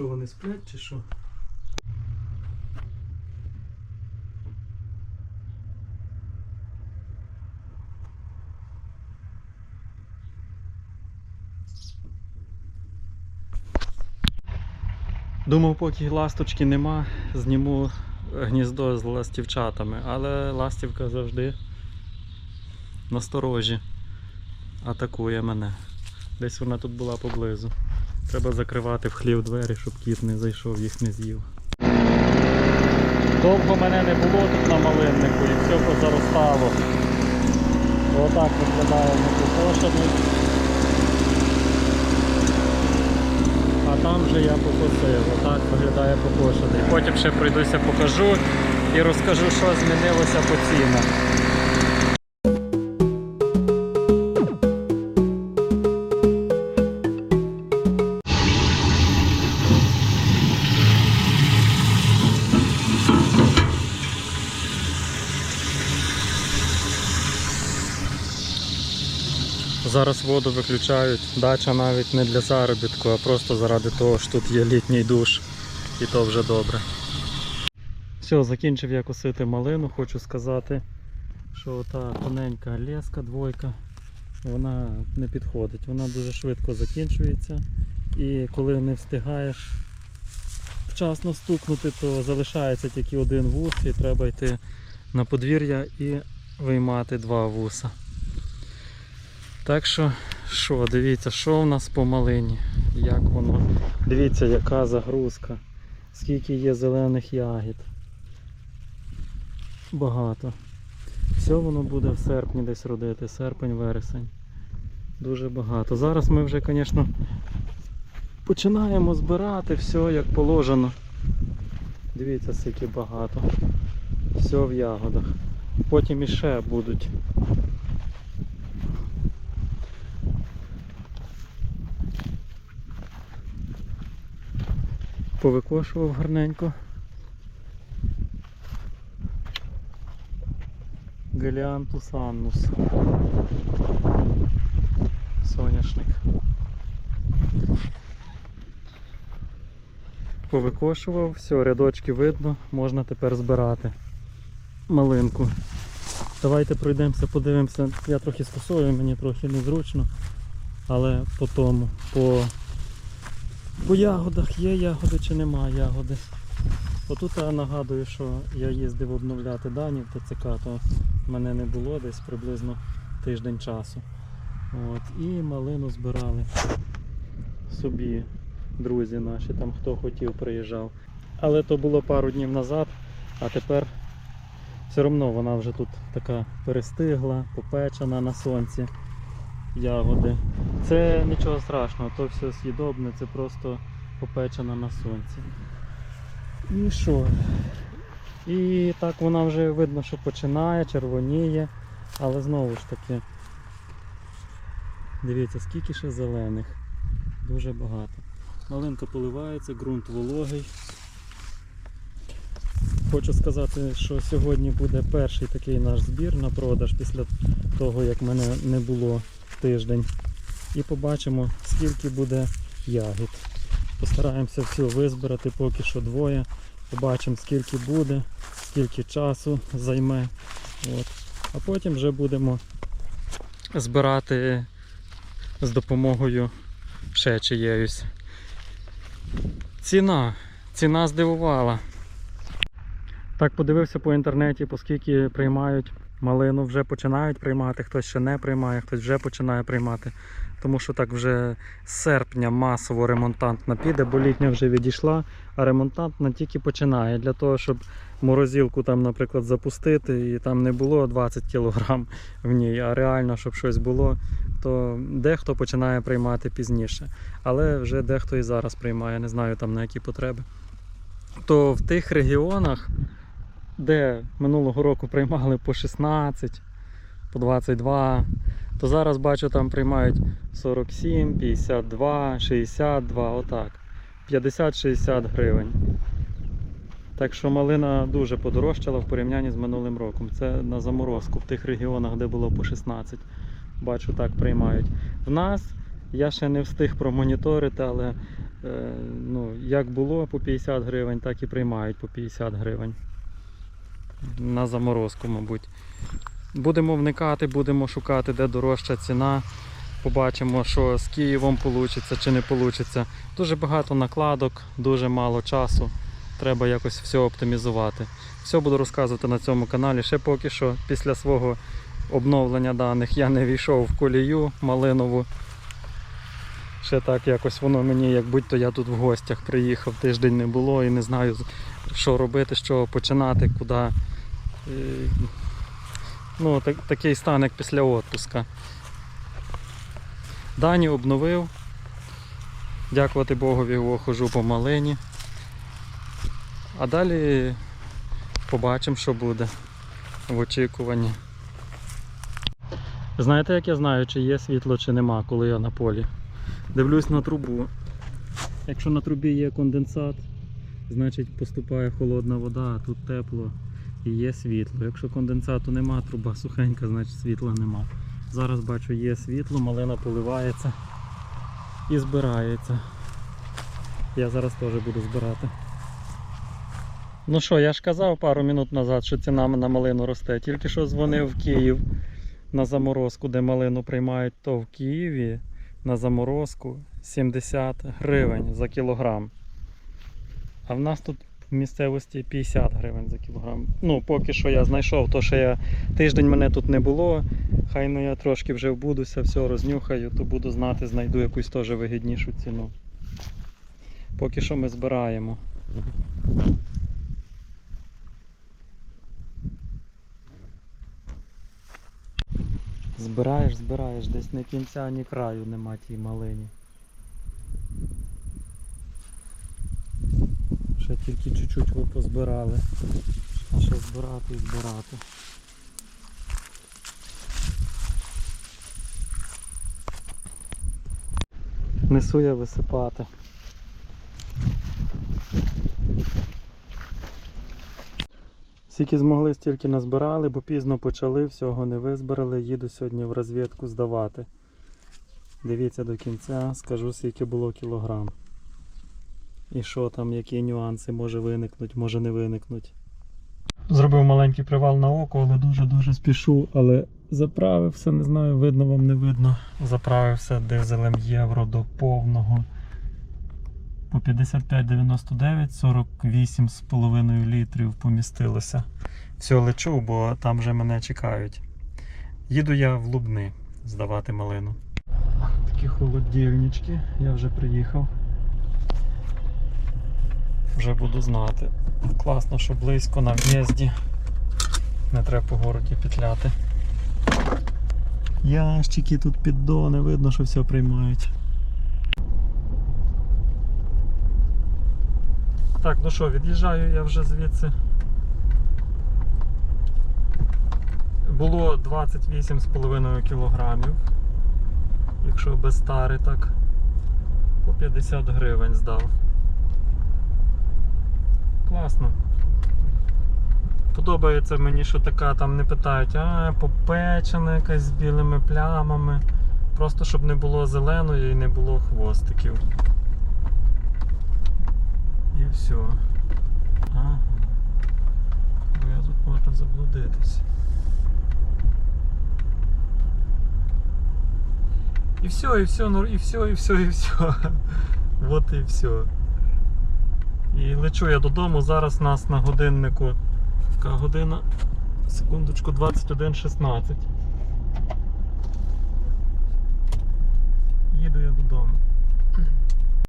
Що вони сплять чи що? Думав, поки ласточки нема, зніму гніздо з ластівчатами, але ластівка завжди насторожі атакує мене. Десь вона тут була поблизу. Треба закривати в хлів двері, щоб кіт не зайшов, їх не з'їв. Довго мене не було тут на малиннику і все позаростало. Отак виглядає непокошений. А там вже я покосив. Отак виглядає покошений. Потім ще пройдуся, покажу і розкажу, що змінилося по цінах. Воду виключають. Дача навіть не для заробітку, а просто заради того, що тут є літній душ. І то вже добре. Все, закінчив я косити малину. Хочу сказати, що та тоненька леска, двойка, вона не підходить. Вона дуже швидко закінчується. І коли не встигаєш вчасно стукнути, то залишається тільки один вус і треба йти на подвір'я і виймати два вуса. Так що, що, дивіться, що в нас по малині, як воно. Дивіться, яка загрузка, скільки є зелених ягід. Багато. Все воно буде в серпні десь родити, серпень-вересень. Дуже багато. Зараз ми вже, звісно, починаємо збирати все як положено. Дивіться, скільки багато. Все в ягодах. Потім іще будуть. Повикошував гарненько. Галіантус аннус. Соняшник. Повикошував, все, рядочки видно, можна тепер збирати малинку. Давайте пройдемося, подивимося. Я трохи скосую, мені трохи незручно, але по тому, по по ягодах є ягоди чи нема ягоди. Отут я нагадую, що я їздив обновляти дані в ТЦК, то мене не було десь приблизно тиждень часу. От, І малину збирали собі, друзі наші, там хто хотів, приїжджав. Але то було пару днів назад, а тепер все одно вона вже тут така перестигла, попечена на сонці ягоди. Це нічого страшного, то все з'їдобне, це просто попечено на сонці. І що? І так вона вже видно, що починає, червоніє, але знову ж таки, дивіться, скільки ще зелених. Дуже багато. Малинка поливається, ґрунт вологий. Хочу сказати, що сьогодні буде перший такий наш збір на продаж після того, як мене не було тиждень. І побачимо, скільки буде ягід. Постараємося все визбирати, поки що двоє. Побачимо, скільки буде, скільки часу займе. От. А потім вже будемо збирати з допомогою ще чиєюсь. Ціна. Ціна здивувала. Так подивився по інтернеті, оскільки приймають малину, вже починають приймати, хтось ще не приймає, хтось вже починає приймати. Тому що так вже з серпня масово ремонтантна піде, бо літня вже відійшла, а ремонтантна тільки починає для того, щоб морозилку там, наприклад, запустити і там не було 20 кг в ній, а реально, щоб щось було, то дехто починає приймати пізніше. Але вже дехто і зараз приймає, не знаю там на які потреби. То в тих регіонах, де минулого року приймали по 16, по 22, то зараз бачу, там приймають 47, 52, 62, отак. 50-60 гривень. Так що малина дуже подорожчала в порівнянні з минулим роком. Це на заморозку в тих регіонах, де було по 16. Бачу, так приймають. В нас я ще не встиг промоніторити, але Е, ну, як було по 50 гривень, так і приймають по 50 гривень. На заморозку, мабуть. Будемо вникати, будемо шукати, де дорожча ціна. Побачимо, що з Києвом вийде чи не вийде. Дуже багато накладок, дуже мало часу. Треба якось все оптимізувати. Все буду розказувати на цьому каналі. Ще поки що після свого обновлення даних я не війшов в колію малинову. Ще так якось воно мені, як будь-то я тут в гостях приїхав, тиждень не було і не знаю, що робити, чого починати, куди. Ну, так, такий стан, як після відпуска. Дані обновив. Дякувати Богові, о, хожу по малині. А далі побачимо, що буде в очікуванні. Знаєте, як я знаю, чи є світло, чи нема, коли я на полі? Дивлюсь на трубу. Якщо на трубі є конденсат, значить поступає холодна вода, а тут тепло і є світло. Якщо конденсату нема, труба сухенька, значить світла нема. Зараз бачу, є світло, малина поливається і збирається. Я зараз теж буду збирати. Ну що, я ж казав пару минут назад, що ціна на малину росте. Тільки що дзвонив в Київ на заморозку, де малину приймають, то в Києві на заморозку 70 гривень за кілограм. А в нас тут в місцевості 50 гривень за кілограм. Ну, поки що я знайшов, то що я тиждень мене тут не було. Хай ну я трошки вже вбудуся, все рознюхаю, то буду знати, знайду якусь теж вигіднішу ціну. Поки що ми збираємо. Збираєш, збираєш, десь ні кінця, ні краю нема тій малині. Ще тільки чуть-чуть ви позбирали. Ще збирати і збирати. Несу я висипати. Скільки змогли, стільки назбирали, бо пізно почали, всього не визбирали. Їду сьогодні в розвідку здавати. Дивіться до кінця, скажу скільки було кілограм. І що там, які нюанси може виникнуть, може не виникнуть. Зробив маленький привал на око, але дуже-дуже спішу, але заправився, не знаю, видно вам не видно. Заправився дизелем євро до повного. По 55,99, 48,5 літрів помістилося. Все лечу, бо там вже мене чекають. Їду я в Лубни здавати малину. Такі холодильнички, я вже приїхав. Вже буду знати. Класно, що близько на в'їзді. Не треба по городі петляти. Ящики тут піддони, видно, що все приймають. Так, ну що, від'їжджаю я вже звідси. Було 28,5 кілограмів. Якщо без тари, так по 50 гривень здав. Класно. Подобається мені, що така там не питають, а попечена якась з білими плямами. Просто щоб не було зеленої і не було хвостиків. І все. Ага. Бо я тут можна заблудитись. І все, і все, ну і все, і все, і все. Вот і все. І лечу я додому. Зараз нас на годиннику. Яка година? Секундочку, 21.16. Їду я додому.